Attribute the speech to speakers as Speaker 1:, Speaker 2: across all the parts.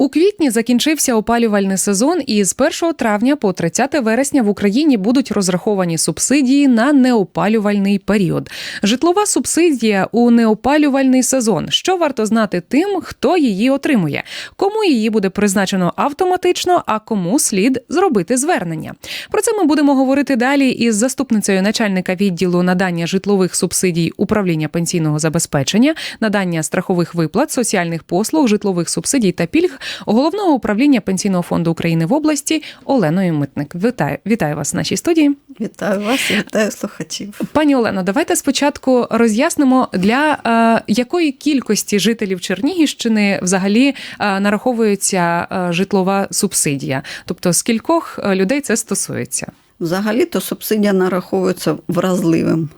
Speaker 1: У квітні закінчився опалювальний сезон, і з 1 травня по 30 вересня в Україні будуть розраховані субсидії на неопалювальний період. Житлова субсидія у неопалювальний сезон. Що варто знати тим, хто її отримує, кому її буде призначено автоматично, а кому слід зробити звернення. Про це ми будемо говорити далі із заступницею начальника відділу надання житлових субсидій управління пенсійного забезпечення, надання страхових виплат, соціальних послуг, житлових субсидій та пільг головного управління пенсійного фонду України в області Оленою Митник. Вітаю, вітаю вас в нашій студії.
Speaker 2: Вітаю вас, вітаю слухачів.
Speaker 1: Пані Олено, давайте спочатку роз'яснимо для е, якої кількості жителів Чернігівщини взагалі е, нараховується е, житлова субсидія, тобто скількох е, людей це стосується.
Speaker 2: Взагалі-то субсидія нараховується вразливим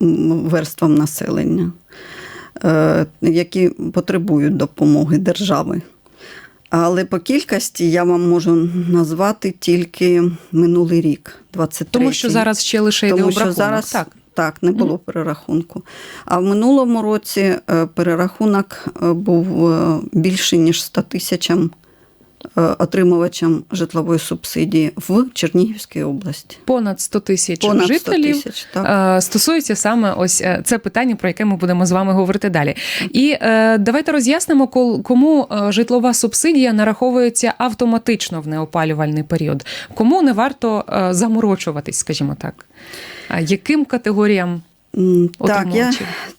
Speaker 2: верствам населення, е, які потребують допомоги держави. Але по кількості я вам можу назвати тільки минулий рік, 23
Speaker 1: Тому що зараз ще лише
Speaker 2: Тому що
Speaker 1: обрахунок.
Speaker 2: зараз
Speaker 1: так.
Speaker 2: так, не було перерахунку. А в минулому році е, перерахунок е, був е, більше, ніж 100 тисячам отримувачам житлової субсидії в Чернігівській області.
Speaker 1: Понад 100 тисяч
Speaker 2: Понад 100
Speaker 1: жителів
Speaker 2: тисяч, так.
Speaker 1: е, стосується саме ось е, це питання, про яке ми будемо з вами говорити далі. І е, давайте роз'яснимо, кому е, житлова субсидія нараховується автоматично в неопалювальний період. Кому не варто е, заморочуватись, скажімо так. Яким категоріям
Speaker 2: Так, я,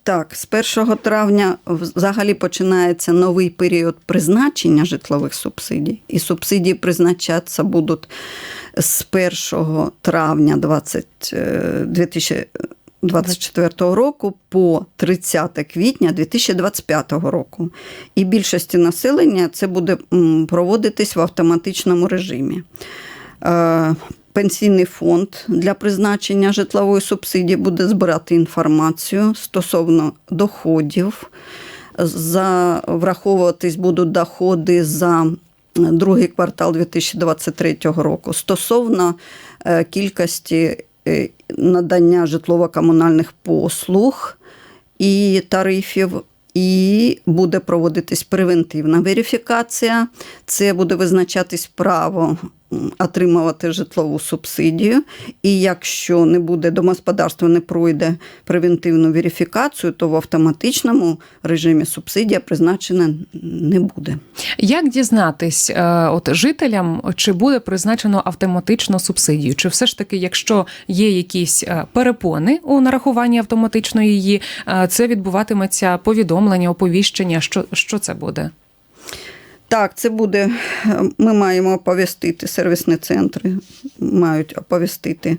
Speaker 2: так, з 1 травня взагалі починається новий період призначення житлових субсидій. І субсидії призначатися будуть з 1 травня 20, е, 2024 року по 30 квітня 2025 року. І більшості населення це буде проводитись в автоматичному режимі. Пенсійний фонд для призначення житлової субсидії буде збирати інформацію стосовно доходів. Враховуватись будуть доходи за другий квартал 2023 року стосовно е, кількості е, надання житлово-комунальних послуг і тарифів. І буде проводитись превентивна верифікація. Це буде визначатись право отримувати житлову субсидію. І якщо не буде домогосподарство не пройде превентивну верифікацію, то в автоматичному режимі субсидія призначена не буде.
Speaker 1: Як дізнатись е, от жителям, чи буде призначено автоматично субсидію? Чи все ж таки, якщо є якісь е, перепони у нарахуванні автоматичної її, е, це відбуватиметься повідомлення, оповіщення? Що, що це буде?
Speaker 2: Так, це буде. Ми маємо оповістити сервісні центри, мають оповістити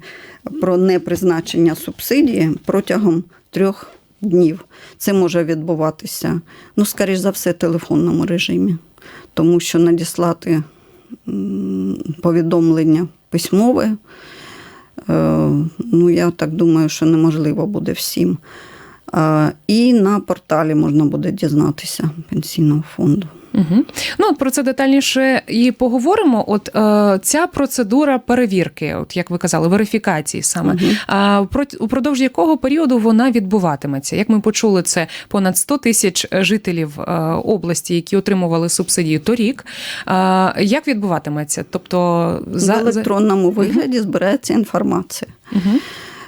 Speaker 2: про непризначення субсидії протягом трьох днів. Це може відбуватися, ну, скоріш за все, в телефонному режимі, тому що надіслати повідомлення письмове. е, Ну, я так думаю, що неможливо буде всім. І на порталі можна буде дізнатися пенсійного фонду.
Speaker 1: Угу. Ну про це детальніше і поговоримо. От е, ця процедура перевірки, от як ви казали, верифікації саме
Speaker 2: Мгм.
Speaker 1: а про упродовж якого періоду вона відбуватиметься? Як ми почули, це понад 100 тисяч жителів е, області, які отримували субсидію торік. А, як відбуватиметься? Тобто
Speaker 2: в електронному вигляді збирається інформація.
Speaker 1: Угу.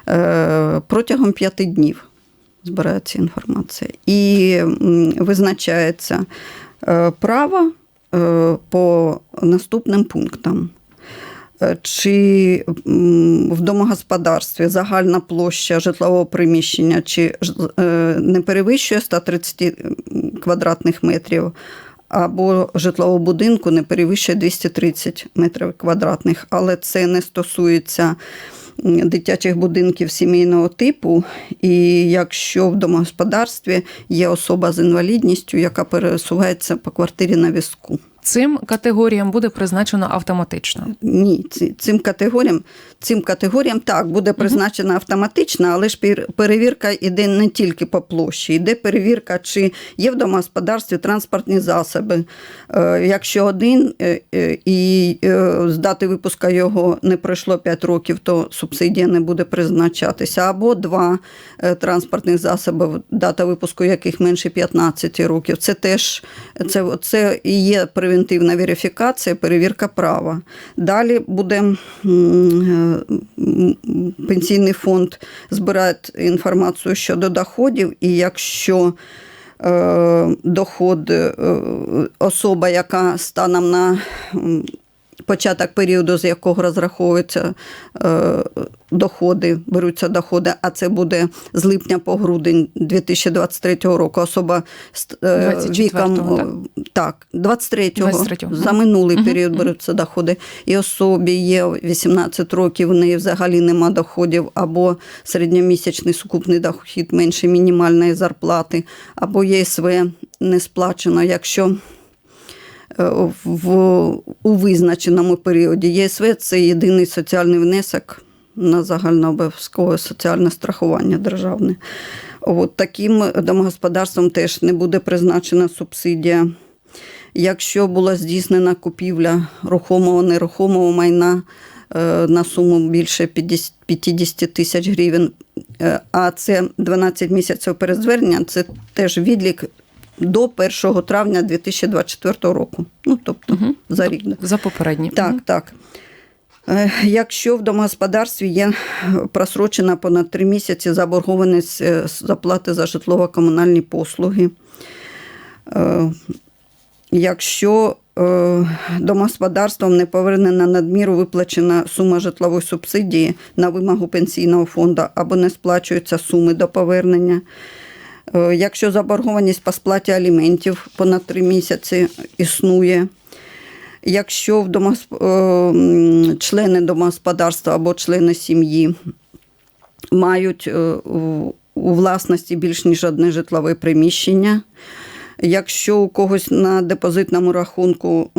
Speaker 2: Е, Протягом п'яти днів збирається інформація. І визначається е, право е, по наступним пунктам. Е, Чи в домогосподарстві загальна площа житлового приміщення чи не перевищує 130 квадратних метрів, або житлового будинку не перевищує 230 метрів квадратних, але це не стосується дитячих будинків сімейного типу. І якщо в домогосподарстві є особа з інвалідністю, яка пересувається по квартирі на візку.
Speaker 1: Цим категоріям буде призначено автоматично.
Speaker 2: Ні, цим категоріям, цим категоріям так буде призначена автоматично, але ж перевірка йде не тільки по площі, йде перевірка, чи є в домогосподарстві транспортні засоби. Е, Якщо один е, е, і з дати випуска його не пройшло 5 років, то субсидія не буде призначатися. Або два транспортних засоби, дата випуску яких менше 15 років. Це теж це, це і є превентивна верифікація, перевірка права. Далі буде пенсійний фонд збирає інформацію щодо доходів, і якщо е, доход е, особа, яка станом на початок періоду, з якого розраховуються е, доходи, беруться доходи, а це буде з липня по грудень 2023 року. Особа з е,
Speaker 1: 24-го,
Speaker 2: віком так, 23-го,
Speaker 1: 23-го.
Speaker 2: за минулий
Speaker 1: Мгм,
Speaker 2: період беруться доходи. І особі є 18 років, в неї взагалі нема доходів, або середньомісячний сукупний дохід менше мінімальної зарплати, або ЄСВ не сплачено, якщо е, в, у визначеному періоді. ЄСВ це єдиний соціальний внесок на загальнообов'язкове соціальне страхування державне. От таким домогосподарствам теж не буде призначена субсидія. Якщо була здійснена купівля рухомого нерухомого майна е, на суму більше 50 50 тисяч гривень, е, а це 12 місяців перед зверненням, це теж відлік до 1 травня 2024 року. Ну, тобто
Speaker 1: Мгм.
Speaker 2: за рік.
Speaker 1: За попередні.
Speaker 2: Так,
Speaker 1: Мгм.
Speaker 2: так. Е, Якщо в домогосподарстві є просрочена понад три місяці заборгованість е, заплати за житлово-комунальні послуги, е, якщо домогосподарством не повернена надміру виплачена сума житлової субсидії на вимогу пенсійного фонду або не сплачуються суми до повернення, якщо заборгованість по сплаті аліментів понад три місяці існує, Якщо в домосп... е, члени домогосподарства або члени сім'ї мають е, у- власності більш ніж одне житлове приміщення, якщо у когось на депозитному рахунку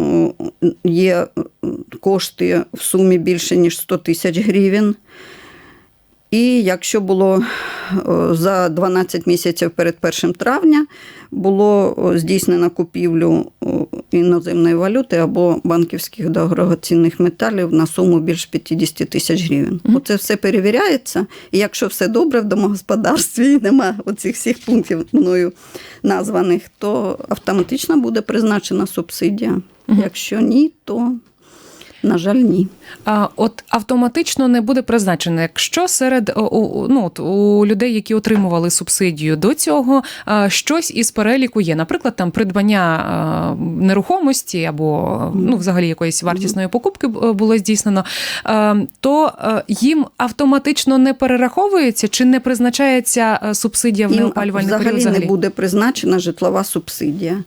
Speaker 2: е, є е, кошти в сумі більше ніж 100 тисяч гривень, і якщо було е, за 12 місяців перед 1 травня було е, здійснено купівлю е, іноземної валюти або банківських дорогоцінних металів на суму більш 50 тисяч гривень.
Speaker 1: Мгм.
Speaker 2: Оце все перевіряється, і якщо все добре в домогосподарстві і нема оцих всіх пунктів мною названих, то автоматично буде призначена субсидія.
Speaker 1: Мгм.
Speaker 2: Якщо ні, то на жаль, ні.
Speaker 1: А, от автоматично не буде призначено. Якщо серед у, ну, от, у людей, які отримували субсидію до цього, щось із переліку є, наприклад, там придбання нерухомості або ну, взагалі якоїсь вартісної покупки було здійснено, то їм автоматично не перераховується чи не призначається субсидія в неопалювальний
Speaker 2: взагалі,
Speaker 1: період? Взагалі
Speaker 2: не буде призначена житлова субсидія.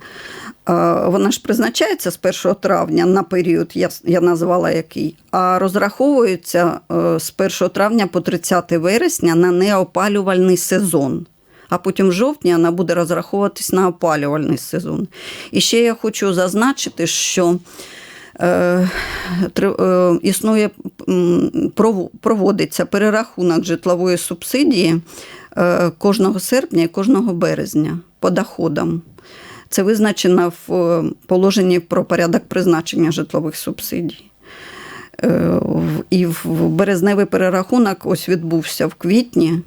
Speaker 2: Е, Вона ж призначається з 1 травня на період, я, я назвала який, а розраховується е, з 1 травня по 30 вересня на неопалювальний сезон. А потім в жовтні вона буде розраховуватись на опалювальний сезон. І ще я хочу зазначити, що е, е, існує проводиться перерахунок житлової субсидії е, кожного серпня і кожного березня по доходам. Це визначено в е, положенні про порядок призначення житлових субсидій. Е, І в березневий перерахунок ось відбувся в квітні.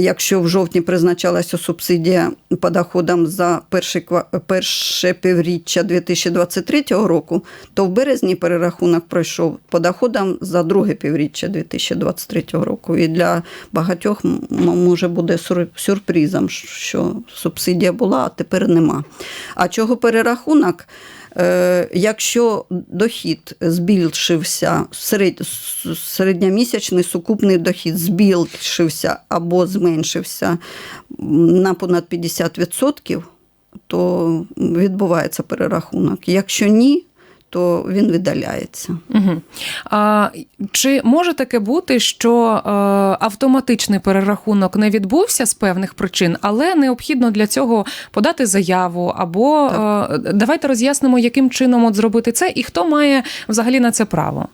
Speaker 2: Якщо в жовтні призначалася субсидія по доходам за перше, перше півріччя 2023 року, то в березні перерахунок пройшов по доходам за друге півріччя 2023 року. І для багатьох може буде сюрпризом, що субсидія була, а тепер нема. А чого перерахунок? Е, Якщо дохід збільшився, серед- середньомісячний сукупний дохід збільшився або зменшився на понад 50%, то відбувається перерахунок. Якщо ні, то він видаляється.
Speaker 1: Угу. А, чи може таке бути, що е, автоматичний перерахунок не відбувся з певних причин, але необхідно для цього подати заяву? Або е, давайте роз'яснимо, яким чином от зробити це, і хто має взагалі на це право?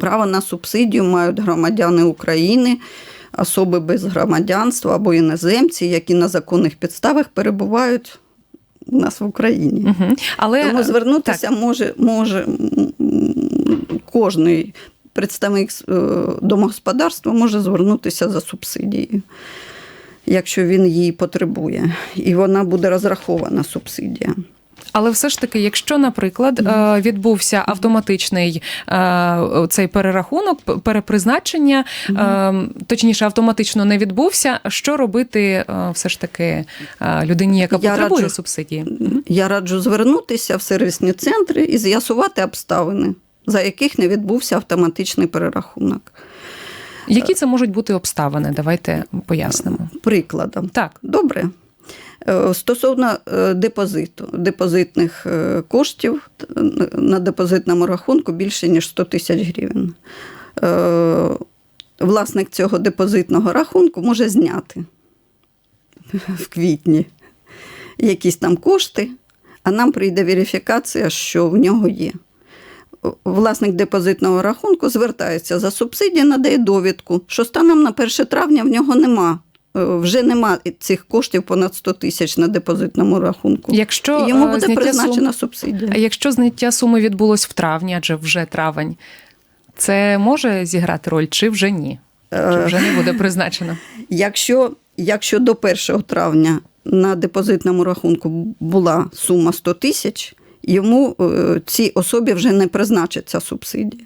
Speaker 2: Право на субсидію мають громадяни України, особи без громадянства або іноземці, які на законних підставах перебувають у нас в Україні.
Speaker 1: Угу. Але
Speaker 2: Тому звернутися може, може кожний представник е, домогосподарства може звернутися за субсидією, якщо він її потребує. І вона буде розрахована субсидія.
Speaker 1: Але все ж таки, якщо, наприклад, е, відбувся автоматичний е, цей перерахунок, перепризначення, е, точніше, автоматично не відбувся, що робити е, все ж таки людині, яка
Speaker 2: Я
Speaker 1: потребує
Speaker 2: раджу-
Speaker 1: субсидії?
Speaker 2: Я раджу звернутися в сервісні центри і з'ясувати обставини, за яких не відбувся автоматичний перерахунок.
Speaker 1: Які це можуть бути обставини? Давайте пояснимо.
Speaker 2: Прикладом.
Speaker 1: Так,
Speaker 2: Добре. Е, Стосовно е, депозиту, депозитних е, коштів на депозитному рахунку більше, ніж 100 тисяч гривень. Власник цього депозитного рахунку може зняти в квітні якісь там кошти, а нам прийде верифікація, що в нього є. Власник депозитного рахунку звертається за субсидію, надає довідку, що станом на 1 травня в нього нема. Е, Вже нема цих коштів понад 100 тисяч на депозитному рахунку.
Speaker 1: якщо
Speaker 2: І йому
Speaker 1: е,
Speaker 2: буде призначена
Speaker 1: сум-
Speaker 2: субсидія.
Speaker 1: А якщо зняття суми відбулось в травні, адже вже травень, це може зіграти роль чи вже ні? Чи вже не буде призначено?
Speaker 2: Якщо, якщо до 1 травня на депозитному рахунку була сума 100 тисяч, йому е, цій особі вже не призначиться субсидія.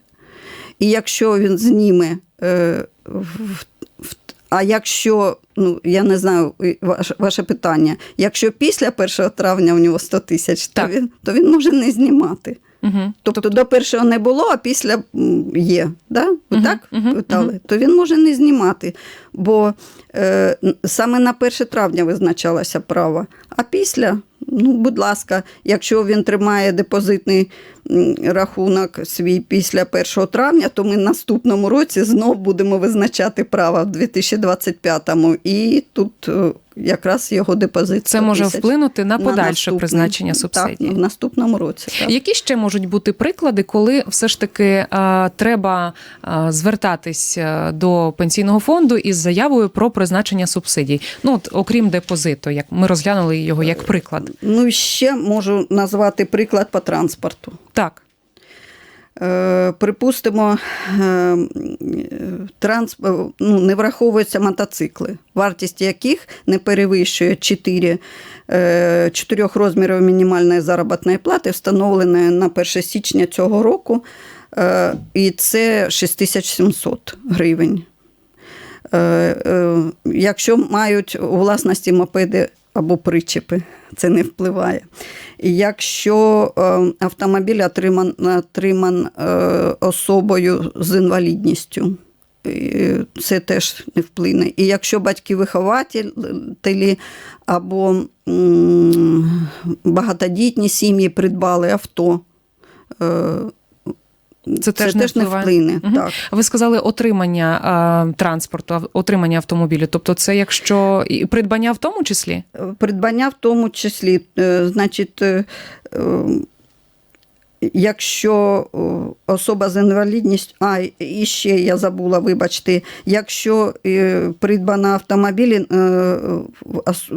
Speaker 2: І якщо він зніме, е, в- а якщо, ну я не знаю, ваше, ваше питання, якщо після 1 травня у нього 100 тисяч, то він, то він може не знімати.
Speaker 1: Угу.
Speaker 2: Тобто до першого не було, а після є. Да?
Speaker 1: Мгм,
Speaker 2: так
Speaker 1: мгм,
Speaker 2: питали? То він може не знімати, бо е, саме на 1 травня визначалося право. А після, ну, будь ласка, якщо він тримає депозитний рахунок свій після 1 травня, то ми наступному році знов будемо визначати право в 2025-му. І тут е, якраз його депозит.
Speaker 1: Це може вплинути на подальше
Speaker 2: наступний.
Speaker 1: призначення субсидій.
Speaker 2: Так, в наступному році. Так.
Speaker 1: Які ще можуть бути приклади, коли все ж таки е, треба е, звертатись до пенсійного фонду із заявою про призначення субсидій? Ну, от, окрім депозиту, як ми розглянули його як приклад.
Speaker 2: Ну, ще можу назвати приклад по транспорту.
Speaker 1: Так,
Speaker 2: Е, припустимо, е, транс, е, ну, не враховуються мотоцикли, вартість яких не перевищує 4, е, 4 розмірів мінімальної заробітної плати, встановленої на 1 січня цього року, і це 6700 гривень. Якщо мають у власності мопеди або причепи, це не впливає. І Якщо е, автомобіль отриман, отриман е, особою з інвалідністю, е, це теж не вплине. І якщо батьки-вихователі або багатодітні сім'ї придбали авто, е,
Speaker 1: Це теж не впливає?
Speaker 2: вплине.
Speaker 1: Мгм.
Speaker 2: Так.
Speaker 1: ви сказали отримання е, транспорту, отримання автомобілю. Тобто, це якщо і придбання в тому числі?
Speaker 2: Придбання в тому числі, е, значить, е, е, якщо е, особа з інвалідністю, а і ще я забула, вибачте, якщо е, придбана е, ос-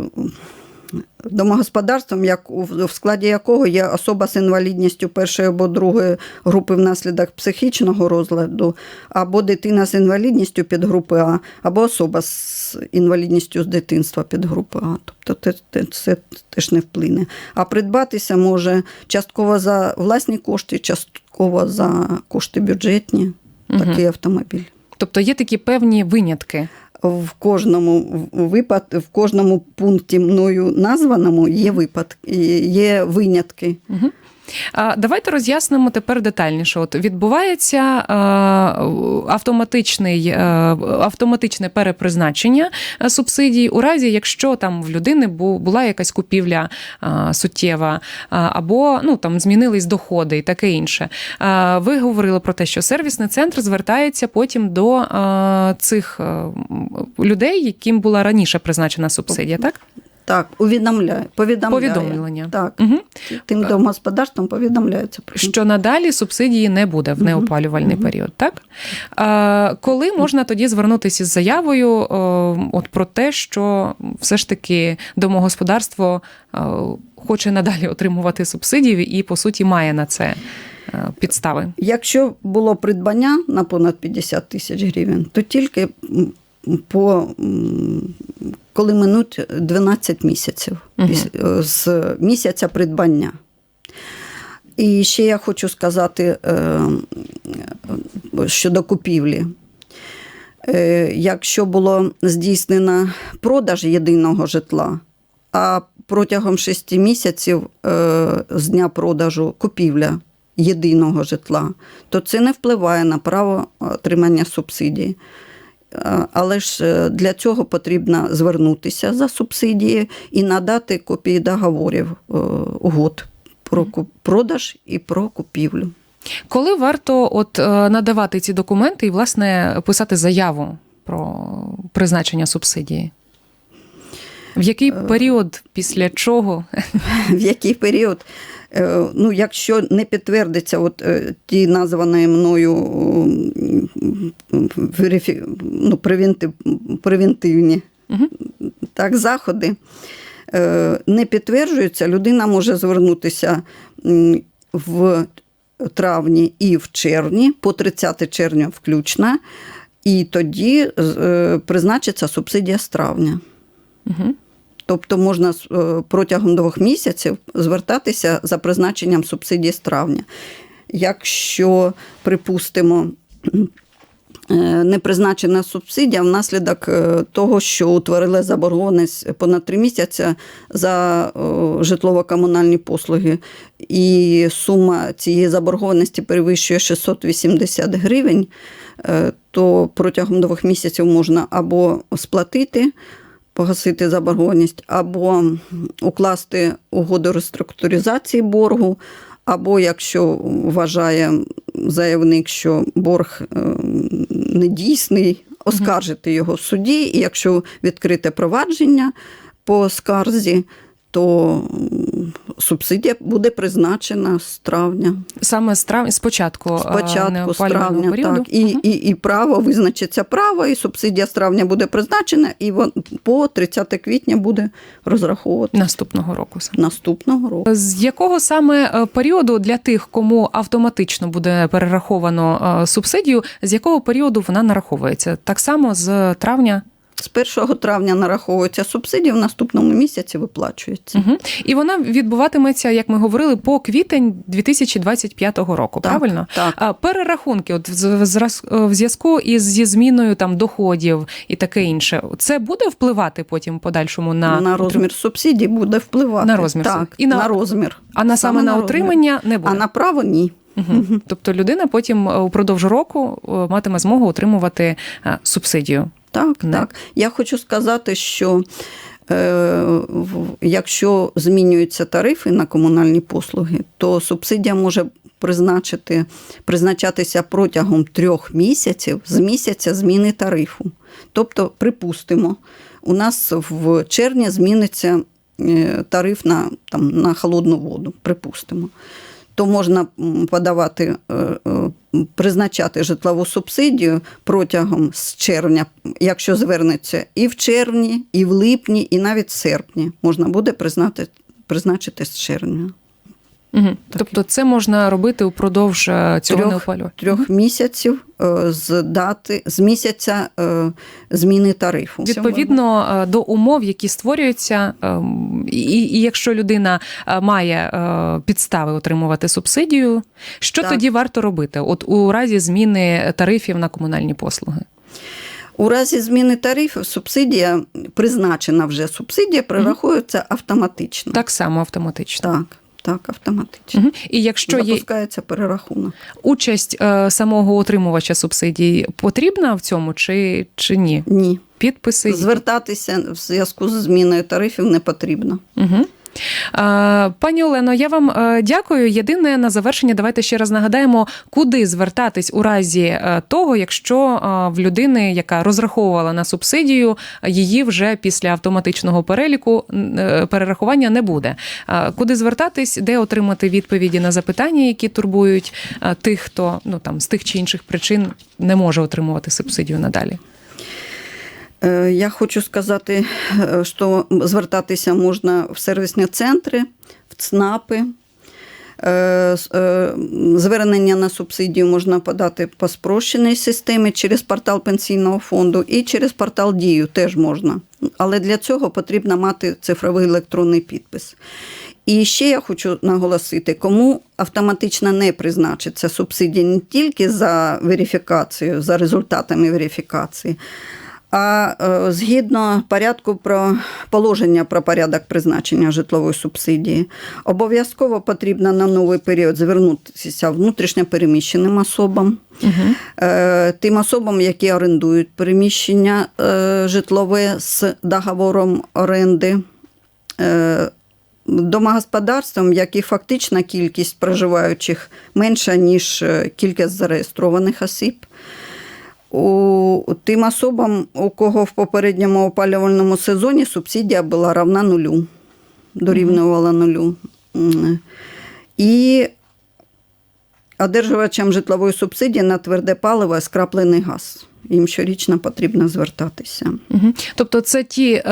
Speaker 2: домогосподарством, як у- в складі якого є особа з інвалідністю першої або другої групи внаслідок психічного розладу, або дитина з інвалідністю під групи А, або особа з інвалідністю з дитинства під групи А. Тобто це, це, це теж не вплине. А придбатися може частково за власні кошти, частково за кошти бюджетні. Такий автомобіль.
Speaker 1: Тобто є такі певні винятки.
Speaker 2: В кожному випад, в кожному пункті мною названому є випадки, є винятки.
Speaker 1: Угу. Давайте роз'яснимо тепер детальніше. От відбувається автоматичний, е, автоматичне перепризначення е, субсидій у разі, якщо там в людини була якась купівля суттєва, або ну там змінились доходи і таке інше. Ви говорили про те, що сервісний центр звертається потім до цих е, людей, яким була раніше призначена субсидія, так?
Speaker 2: Так, увідомляє, повідомляє.
Speaker 1: Повідомлення.
Speaker 2: Так,
Speaker 1: Угу.
Speaker 2: тим домогосподарством повідомляється про
Speaker 1: що надалі субсидії не буде в неопалювальний період, так? А, коли можна тоді звернутися із заявою о, от про те, що все ж таки домогосподарство о, хоче надалі отримувати субсидії і, по суті, має на це е, підстави?
Speaker 2: Якщо було придбання на понад 50 тисяч гривень, то тільки по, коли минуть 12 місяців е, з місяця придбання. І ще я хочу сказати е, щодо купівлі. Е, Якщо було здійснено продаж єдиного житла, а протягом 6 місяців з дня продажу купівля єдиного житла, то це не впливає на право отримання субсидії. Але ж е, для цього потрібно звернутися за субсидії і надати копії договорів е, угод про продаж і про купівлю.
Speaker 1: Коли варто от е, надавати ці документи і, власне, писати заяву про призначення субсидії? В який період, після чого?
Speaker 2: в який період. Е, Ну, якщо не підтвердиться от, е, ті названі мною ну, превентив... превентивні
Speaker 1: Мгм.
Speaker 2: так, заходи, е, не підтверджуються, людина може звернутися в травні і в червні, по 30 червня включно, і тоді призначиться субсидія з травня.
Speaker 1: Угу.
Speaker 2: Тобто можна е, протягом двох місяців звертатися за призначенням субсидії з травня. Якщо, припустимо, е, не призначена субсидія внаслідок е, того, що утворили заборгованість понад три місяці за житлово-комунальні послуги, і сума цієї заборгованості перевищує 680 гривень, то протягом двох місяців можна або сплатити погасити заборгованість, або укласти угоду реструктуризації боргу, або якщо вважає заявник, що борг е, недійсний, оскаржити його в суді, і якщо відкрите провадження по скарзі, то субсидія буде призначена з травня.
Speaker 1: Саме з трав... спочатку, е,
Speaker 2: Спочатку з травня,
Speaker 1: періоду.
Speaker 2: так. І,
Speaker 1: Мгм.
Speaker 2: і, і право визначиться право, і субсидія з травня буде призначена, і вон, по 30 квітня буде розраховувати
Speaker 1: Наступного року. саме.
Speaker 2: наступного року.
Speaker 1: З якого саме е, періоду для тих, кому автоматично буде перераховано е, субсидію, з якого періоду вона нараховується? Так само з травня.
Speaker 2: З 1 травня нараховується субсидія, в наступному місяці виплачується.
Speaker 1: Угу. І вона відбуватиметься, як ми говорили, по квітень 2025 року.
Speaker 2: Так,
Speaker 1: правильно?
Speaker 2: так.
Speaker 1: А перерахунки, от в зв'язку із зі зміною там доходів і таке інше, це буде впливати потім подальшому на,
Speaker 2: на розмір субсидії буде впливати.
Speaker 1: На розмір
Speaker 2: Так,
Speaker 1: і на-
Speaker 2: на розмір.
Speaker 1: а на саме, на
Speaker 2: розмір.
Speaker 1: отримання не буде.
Speaker 2: А на право ні.
Speaker 1: Угу. Тобто людина потім е, упродовж року е, матиме змогу отримувати е, субсидію.
Speaker 2: Так,
Speaker 1: Не.
Speaker 2: так. Я хочу сказати, що е, якщо змінюються тарифи на комунальні послуги, то субсидія може призначити, призначатися протягом трьох місяців з місяця зміни тарифу. Тобто, припустимо, у нас в червні зміниться е, тариф на, там, на холодну воду, припустимо. То можна подавати, е, е, призначати житлову субсидію протягом з червня, якщо звернеться і в червні, і в липні, і навіть в серпні можна буде признати, призначити з червня.
Speaker 1: Угу. Тобто це можна робити упродовж е, цього
Speaker 2: Трьох-
Speaker 1: неопалювання.
Speaker 2: Трьох місяців е, з дати з місяця е, зміни тарифу.
Speaker 1: Відповідно до умов, які створюються, і, і якщо людина має підстави отримувати субсидію, що
Speaker 2: Так.
Speaker 1: тоді варто робити? От у разі зміни тарифів на комунальні послуги?
Speaker 2: У разі зміни тарифів субсидія, призначена вже субсидія, прираховується автоматично.
Speaker 1: Так само автоматично.
Speaker 2: так, так, автоматично.
Speaker 1: Угу. І якщо є
Speaker 2: Запускається перерахунок.
Speaker 1: участь е, самого отримувача субсидій, потрібна в цьому чи, чи ні?
Speaker 2: Ні.
Speaker 1: Підписи
Speaker 2: Звертатися в зв'язку з зміною тарифів не потрібно.
Speaker 1: Угу. Пані Олено, я вам е, дякую. Єдине на завершення, давайте ще раз нагадаємо, куди звертатись у разі е, того, якщо е, в людини, яка розраховувала на субсидію, її вже після автоматичного переліку е, перерахування не буде. Е, Куди звертатись, де отримати відповіді на запитання, які турбують е, тих, хто ну там з тих чи інших причин не може отримувати субсидію надалі.
Speaker 2: Е, Я хочу сказати, е, що звертатися можна в сервісні центри, в ЦНАПи. Е, Звернення на субсидію можна подати по спрощеній системі через портал пенсійного фонду і через портал Дію теж можна. Але для цього потрібно мати цифровий електронний підпис. І ще я хочу наголосити, кому автоматично не призначиться субсидія не тільки за верифікацію, за результатами верифікації, а е, згідно порядку про положення про порядок призначення житлової субсидії, обов'язково потрібно на новий період звернутися внутрішньо переміщеним особам, е, тим особам, які орендують приміщення е, житлове з договором оренди. Домогосподарствам, яких фактична кількість проживаючих менша, ніж кількість зареєстрованих осіб. У тим особам, у кого в попередньому опалювальному сезоні субсидія була равна нулю, дорівнювала нулю. І одержувачам житлової субсидії на тверде паливо і скраплений газ. Їм щорічно потрібно звертатися.
Speaker 1: Мгм. Тобто, це ті е,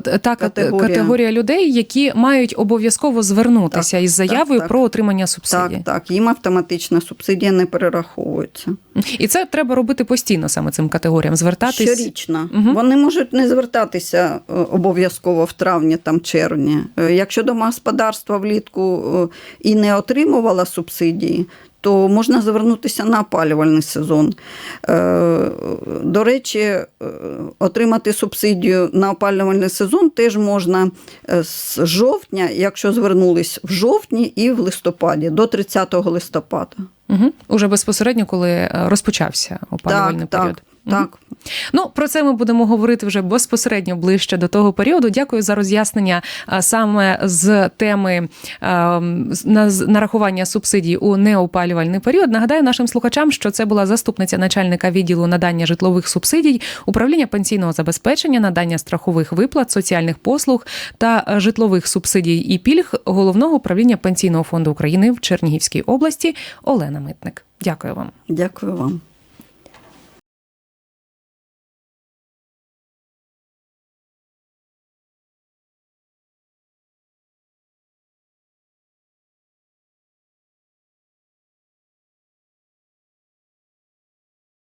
Speaker 1: та категорія.
Speaker 2: Категорія.
Speaker 1: людей, які мають обов'язково звернутися
Speaker 2: Так,
Speaker 1: із заявою
Speaker 2: так.
Speaker 1: про отримання субсидії.
Speaker 2: Так, так, їм автоматична субсидія не перераховується.
Speaker 1: І це треба робити постійно саме цим категоріям, звертатись.
Speaker 2: Щорічно.
Speaker 1: Мгм.
Speaker 2: Вони можуть не звертатися е, обов'язково в травні, там, червні. Е, Якщо домогосподарство влітку е, і не отримувало субсидії, то можна звернутися на опалювальний сезон. Е, До речі, е, отримати субсидію на опалювальний сезон теж можна е, з жовтня, якщо звернулись в жовтні і в листопаді, до 30 листопада.
Speaker 1: Угу. Уже безпосередньо, коли розпочався опалювальний
Speaker 2: так,
Speaker 1: період.
Speaker 2: так. Так.
Speaker 1: Ну, про це ми будемо говорити вже безпосередньо ближче до того періоду. Дякую за роз'яснення саме з теми нарахування субсидій у неопалювальний період. Нагадаю нашим слухачам, що це була заступниця начальника відділу надання житлових субсидій, управління пенсійного забезпечення, надання страхових виплат, соціальних послуг та житлових субсидій і пільг головного управління пенсійного фонду України в Чернігівській області Олена Митник. Дякую вам.
Speaker 2: Дякую вам.